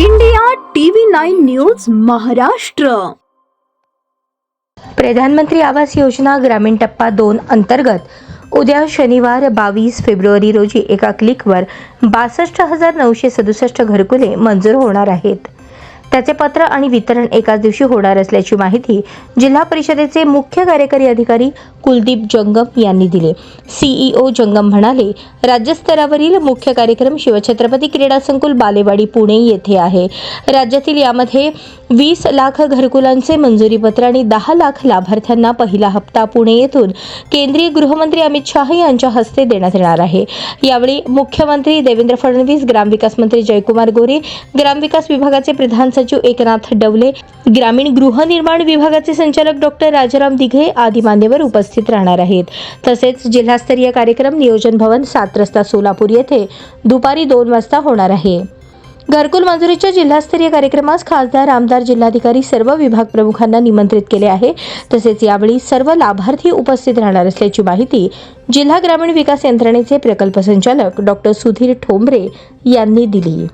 India TV nine news Maharashtra. प्रधानमंत्री आवास योजना ग्रामीण टप्पा दोन अंतर्गत उद्या शनिवार बावीस फेब्रुवारी रोजी एका क्लिकवर बासष्ट हजार नऊशे सदुसष्ट घरकुले मंजूर होणार आहेत. त्याचे पत्र आणि वितरण एकाच दिवशी होणार असल्याची माहिती जिल्हा परिषदेचे मुख्य कार्यकारी अधिकारी कुलदीप जंगम यांनी दिले. सीईओ जंगम म्हणाले राज्यस्तरावरील मुख्य कार्यक्रम शिवछत्रपती क्रीडा संकुल बालेवाडी पुणे येथे आहे. राज्यातील यामध्ये वीस लाख घरकुलांचे मंजुरीपत्र आणि दहा लाख लाभार्थ्यांना पहिला हप्ता पुणे येथून केंद्रीय गृहमंत्री अमित शाह यांच्या हस्ते देण्यात येणार आहे. यावेळी मुख्यमंत्री देवेंद्र फडणवीस ग्रामविकास मंत्री जयकुमार गोरे ग्रामविकास विभागाचे प्रधान सचिव एकनाथ डवले ग्रामीण गृहनिर्माण विभागाचे संचालक डॉक्टर राजाराम दिघे आदी मान्यवर उपस्थित राहणार आहेत. तसेच जिल्हास्तरीय कार्यक्रम नियोजन भवन सात रस्ता सोलापूर येथे दुपारी दोन वाजता होणार आहे. घरकुल मंजुरीच्या जिल्हास्तरीय कार्यक्रमास खासदार आमदार जिल्हाधिकारी सर्व विभाग प्रमुखांना निमंत्रित केले आहे. तसेच यावेळी सर्व लाभार्थी उपस्थित राहणार असल्याची माहिती जिल्हा ग्रामीण विकास यंत्रणेचे प्रकल्प संचालक डॉक्टर सुधीर ठोंबरे यांनी दिली.